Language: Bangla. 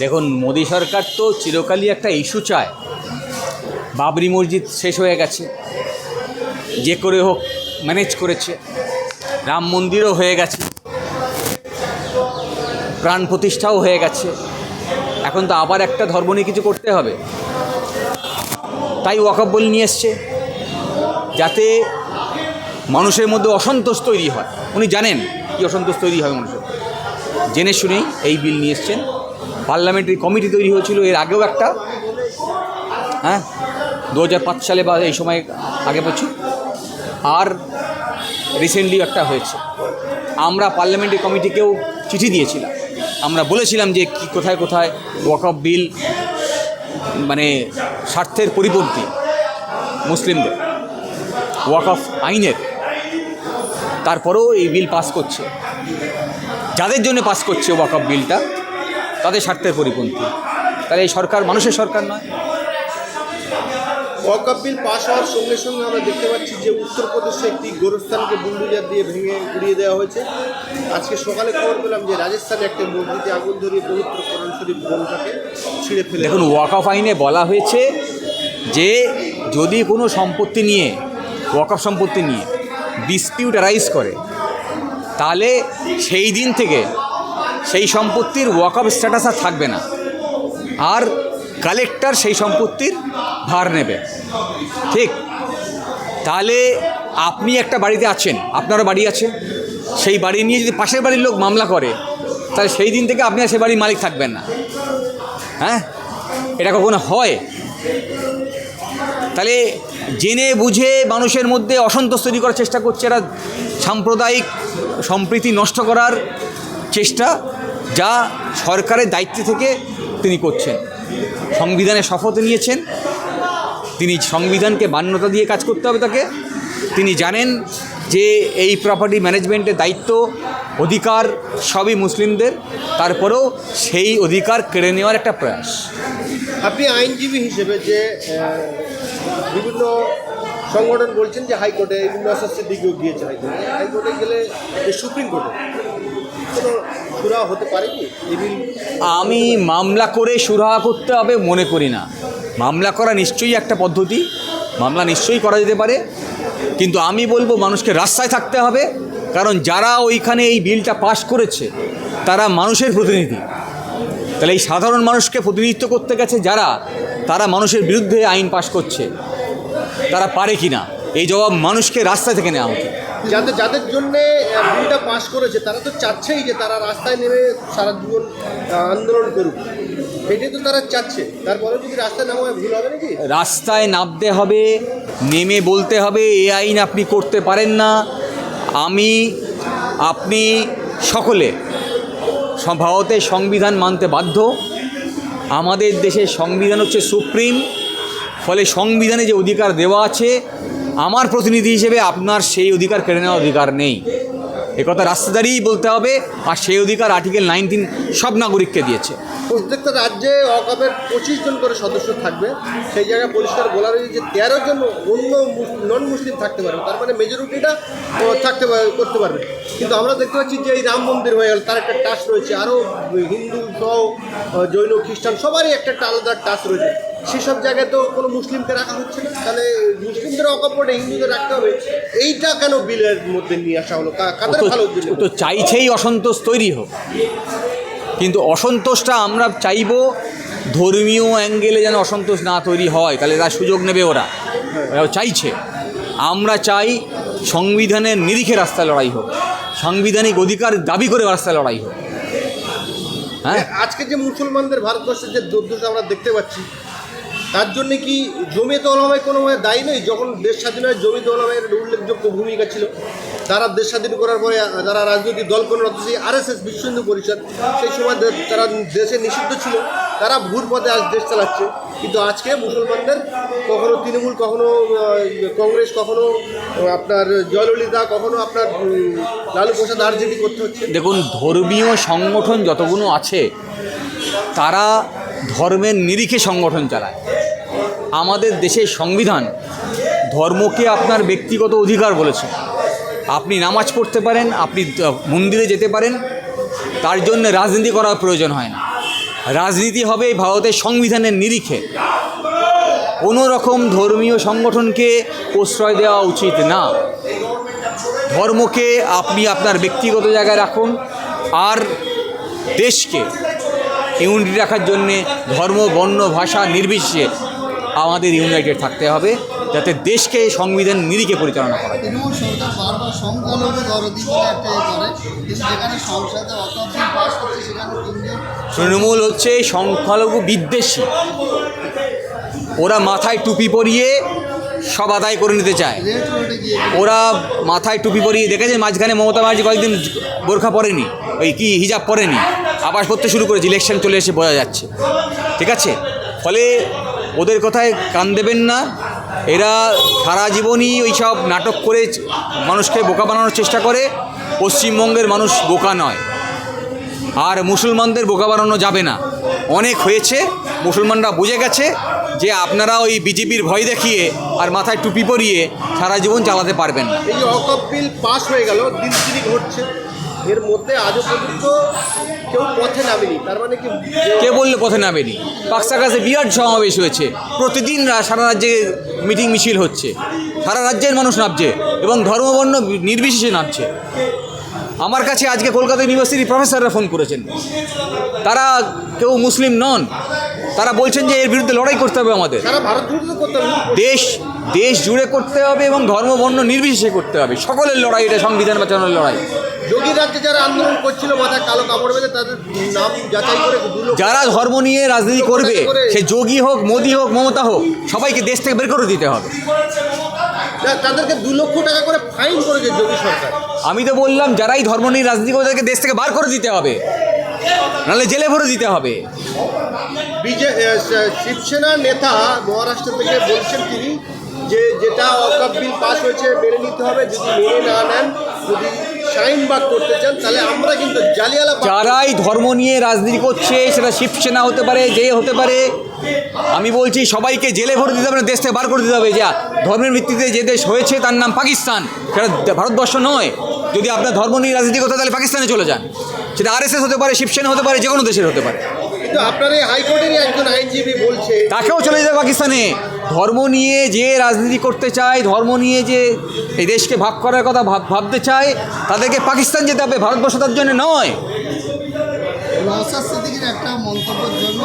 দেখুন, মোদী সরকার তো চিরকালই একটা ইস্যু চায়। বাবরি মসজিদ শেষ হয়ে গেছে। যে করে হোক ম্যানেজ করেছে। রাম মন্দিরও হয়ে গেছে। প্রাণ প্রতিষ্ঠাও হয়ে গেছে। এখন তো আবার একটা ধর্ম নিয়ে কিছু করতে হবে। তাই ওয়াকফ বল নিয়ে এসছে, যাতে মানুষের মধ্যে অসন্তোষ তৈরি হয়। উনি জানেন কি অসন্তোষ তৈরি হয় মানুষের জেনে শুনেই এই বিল নিয়ে এসছেন। পার্লামেন্টারি কমিটি তৈরি হয়েছিল এর আগেও একটা। হ্যাঁ? দু হাজার পাঁচ সালে বা এই সময় আগে বছর। আর রিসেন্টলি একটা হয়েছে। আমরা পার্লামেন্টারি কমিটিকেও চিঠি দিয়েছিলাম। আমরা বলেছিলাম যে কি কোথায় কোথায় ওয়াকফ বিল মানে স্বার্থের পরিপন্থী মুসলিমদের ওয়াকফ আইনের। তারপরেও এই বিল পাস করছে। যাদের জন্য পাস করছে ওয়াকফ বিলটা তাদের স্বার্থের পরিপন্থী। তাহলে এই সরকার মানুষের সরকার নয়। ওয়াকআপ বিল পাশ হওয়ার সঙ্গে সঙ্গে আমরা দেখতে পাচ্ছি যে উত্তরপ্রদেশে একটি গোরস্থানকে বুলডুজার দিয়ে ভেঙে উড়িয়ে দেওয়া হয়েছে। আজকে সকালে খবর পেলাম যে রাজস্থানে একটা মসজিদে আগুন ধরিয়ে পবিত্র কোরআন শরীফ বোনটাকে ছিঁড়ে ফেলে দেখুন ওয়াকাফ আইনে বলা হয়েছে যে যদি কোনো সম্পত্তি নিয়ে ওয়াকফ সম্পত্তি নিয়ে ডিসপিউট রাইজ করে তাহলে সেই দিন থেকে সেই সম্পত্তির ওয়াকফ স্ট্যাটাস আর থাকবে না। আর কালেক্টর সেই সম্পত্তির ভার নেবে। ঠিক? তাহলে আপনি একটা বাড়িতে আছেন, আপনারও বাড়ি আছে। সেই বাড়ি নিয়ে যদি পাশের বাড়ির লোক মামলা করে, তাহলে সেই দিন থেকে আপনি আর সেই বাড়ির মালিক থাকবেন না। হ্যাঁ? এটা কখনো হয়? তাহলে জেনে বুঝে মানুষের মধ্যে অসন্তোষ তৈরি করার চেষ্টা করছে এরা সাম্প্রদায়িক সম্প্রীতি নষ্ট করার চেষ্টা যা সরকারের দায়িত্ব থেকে তিনি করছেন। সংবিধানে শপথ নিয়েছেন। তিনি সংবিধানকে মান্যতা দিয়ে কাজ করতে হবে তাকে। তিনি জানেন যে এই প্রপার্টি ম্যানেজমেন্টের দায়িত্ব, অধিকার সবই মুসলিমদের। তারপরেও সেই অধিকার কেড়ে নেওয়ার একটা প্রয়াস। আপনি আইনজীবী হিসেবে যে বিভিন্ন সংগঠন বলছেন যে হাইকোর্টে ইউনিভার্সিটির দিকেও গিয়েছে হাইকোর্টে। হাইকোর্টে গেলে সুপ্রিম কোর্টে হতে পারে কি? আমি মামলা করে সুরাহা করতে হবে মনে করি না। মামলা করা নিশ্চয়ই একটা পদ্ধতি। মামলা নিশ্চয়ই করা যেতে পারে। কিন্তু আমি বলব মানুষকে রাস্তায় থাকতে হবে। কারণ যারা ওইখানে এই বিলটা পাশ করেছে, তারা মানুষের প্রতিনিধি। তাহলে এই সাধারণ মানুষকে প্রতিনিধিত্ব করতে গেছে যারা, তারা মানুষের বিরুদ্ধে আইন পাশ করছে। তারা পারে কি না এই জবাব মানুষকে রাস্তা থেকে নেওয়া উচিত। যাদের যাদের জন্য বিলটা পাস করেছে, তারা তো চাচ্ছেই যে তারা রাস্তায় নেমে সারা জীবন আন্দোলন করুক। এটাই তো তারা চাচ্ছে। তারপরে যদি রাস্তায় নামা ভুল হবে নাকি? রাস্তায় নামতে হবে, নেমে বলতে হবে, এ আইন আপনি করতে পারেন না। আমি, আপনি সকলে ভারতের সংবিধান মানতে বাধ্য। আমাদের দেশের সংবিধান হচ্ছে সুপ্রিম। ফলে সংবিধানে যে অধিকার দেওয়া আছে আমার প্রতিনিধি হিসেবে আপনার সেই অধিকার কেড়ে নেওয়ার অধিকার নেই। একথা রাস্তা দাঁড়িয়েই বলতে হবে, আর সেই অধিকার আর্টিকেল নাইনটিন সব নাগরিককে দিয়েছে। প্রত্যেকটা রাজ্যে অকাপের পঁচিশ জন করে সদস্য থাকবে। সেই জায়গায় পরিষ্কার বলা রয়েছে যে তেরো জন অন্য নন মুসলিম থাকতে পারবে। তার মানে মেজরিটিটা থাকতে করতে পারবে। কিন্তু আমরা দেখতে পাচ্ছি যে এই রাম মন্দির হয়ে গেল, তার একটা টাচ রয়েছে। আরও হিন্দু সহ জৈন, খ্রিস্টান, সবারই একটা একটা আলাদা টাচ রয়েছে। সেসব জায়গায় তো কোনো মুসলিমকে রাখা হচ্ছে না। তাহলে মুসলিমদের অকাপড়ে হিন্দুদের রাখতে হবে। এইটা কেন বিলের মধ্যে নিয়ে আসা হলো? কাদের তো- ভালো তো চাইছেই অসন্তোষ তৈরি হোক। কিন্তু অসন্তোষটা আমরা চাইব ধর্মীয় অ্যাঙ্গেলে যেন অসন্তোষ না তৈরি হয়। তাহলে তার সুযোগ নেবে ওরা। ওরা চাইছে। আমরা চাই সংবিধানের নিরিখে রাস্তায় লড়াই হোক। সাংবিধানিক অধিকার দাবি করে রাস্তায় লড়াই হোক। হ্যাঁ? আজকে যে মুসলমানদের ভারতবর্ষের যে দুর্দশা আমরা দেখতে পাচ্ছি তার জন্য কি জমিয়ত ওলামায় কোনো দায়ী নেই? যখন দেশ স্বাধীন হয় জমিয়ত একটা উল্লেখযোগ্য ভূমিকা ছিল। তারা দেশ স্বাধীন করার পরে যারা রাজনৈতিক দল কোনো সেই এস বিশ্ব হিন্দু পরিষদ, সেই সময় তারা দেশে নিষিদ্ধ ছিল। তারা ভুল পথে আজ দেশ চালাচ্ছে। কিন্তু আজকে মুসলমানদের কখনো তৃণমূল, কখনো কংগ্রেস, কখনো আপনার জয়ললিতা, কখনো আপনার লালু প্রসাদ আরজেডি করতে হচ্ছে। দেখুন, ধর্মীয় সংগঠন যতগুলো আছে, তারা ধর্মের নিরিখে সংগঠন চালায়। আমাদের দেশের সংবিধান ধর্মকে আপনার ব্যক্তিগত অধিকার বলেছে। আপনি নামাজ পড়তে পারেন, আপনি মন্দিরে যেতে পারেন, তার জন্য রাজনীতি করার প্রয়োজন হয় না। রাজনীতি হবে ভারতের সংবিধানের নিরিখে। কোনো রকম ধর্মীয় সংগঠনকে প্রশ্রয় দেওয়া উচিত না। ধর্মকে আপনি আপনার ব্যক্তিগত জায়গায় রাখুন, আর দেশকে ইউনিটি রাখার জন্যে ধর্ম, বর্ণ, ভাষা নির্বিশেষে আমাদের ইউনাইটেড থাকতে হবে যাতে দেশকে সংবিধান নিরিখে পরিচালনা করা যায়। তৃণমূল হচ্ছে সংখ্যালঘু বিদ্বেষী। ওরা মাথায় টুপি পরিয়ে সব আদায় করে নিতে চায়। ওরা মাথায় টুপি পরিয়ে দেখেছে মাঝখানে মমতা ব্যানার্জি কয়েকদিন বোরখা পরেনি ওই কি হিজাব পরেনি আবার পড়তে শুরু করেছে ইলেকশন চলে এসে বোঝা যাচ্ছে। ঠিক আছে? ফলে ওদের কথায় কান দেবেন না। এরা সারা জীবনই ওই সব নাটক করে মানুষকে বোকা বানানোর চেষ্টা করে। পশ্চিমবঙ্গের মানুষ বোকা নয়। আর মুসলমানদের বোকা বানানো যাবে না। অনেক হয়েছে, মুসলমানরা বুঝে গেছে যে আপনারা ওই বিজেপির ভয় দেখিয়ে আর মাথায় টুপি পরিয়ে সারা জীবন চালাতে পারবেন না। এই অকপ পাস হয়ে গেল দিন হচ্ছে। এর মধ্যে আজও পর্যন্ত কেউ পথে নামেনি। তার মানে কি কে বললে পথে নামেনি? পাকসা কাছে বিরাট সমাবেশ হয়েছে। প্রতিদিন সারা রাজ্যে মিটিং মিছিল হচ্ছে। সারা রাজ্যের মানুষ নামছে এবং ধর্মবর্ণ নির্বিশেষে নামছে। আমার কাছে আজকে কলকাতা ইউনিভার্সিটির প্রফেসররা ফোন করেছেন। তারা কেউ মুসলিম নন। তারা বলছেন যে এর বিরুদ্ধে লড়াই করতে হবে আমাদের। দেশ দেশ জুড়ে করতে হবে এবং ধর্ম বর্ণ নির্বিশেষে করতে হবে। সকলের লড়াই এটা সংবিধান বাঁচানোর লড়াই। যোগী রাজ্যে যারা আন্দোলন করছিল মাথায় কালো কাপড় বেঁধে তাদের নাম যাচাই করে যারা ধর্ম নিয়ে রাজনীতি করবে সে যোগী হোক মোদী হোক মমতা হোক সবাইকে দেশ থেকে বের করে দিতে হবে। তাদেরকে দু লক্ষ টাকা করে ফাইন করেছে যোগী সরকার। আমি তো বললাম যারাই ধর্ম নিয়ে রাজনীতি করে তাদেরকে দেশ থেকে বার করে দিতে হবে। নাহলে জেলে ভরে দিতে হবে। শিবসেনা নেতা মহারাষ্ট্র থেকে বলছেন তিনি যে যেটা অকাপ বিল পাস হয়েছে মেনে নিতে হবে। যদি মেনে না নেন যদি শাইন করতে চান তাহলে আমরা কিন্তু জালিয়ালা যারাই ধর্ম নিয়ে রাজনীতি করছে সেটা শিবসেনা হতে পারে যে হতে পারে আমি বলছি সবাইকে জেলে ভরে দিতে হবে দেশ থেকে বার করে দিতে হবে। যা ধর্মের ভিত্তিতে যে দেশ হয়েছে তার নাম পাকিস্তান। সেটা ভারতবর্ষ নয়। যদি আপনার ধর্ম নিয়ে রাজনীতি করতে তাহলে পাকিস্তানে চলে যান। সেটা আরএসএস হতে পারে শিবসেনা হতে পারে যে কোনো দেশের হতে পারে। কিন্তু আপনার এই হাইকোর্টেরই একজন আইনজীবী বলছে তাকেও চলে যাবে পাকিস্তানে। ধর্ম নিয়ে যে রাজনীতি করতে চায়, ধর্ম নিয়ে যে এই দেশকে ভাগ করার কথা ভাব- ভাবতে চায়, তাদেরকে পাকিস্তান যেতে হবে ভারতবর্ষ তার জন্য নয়। একটা মন্তব্যের জন্য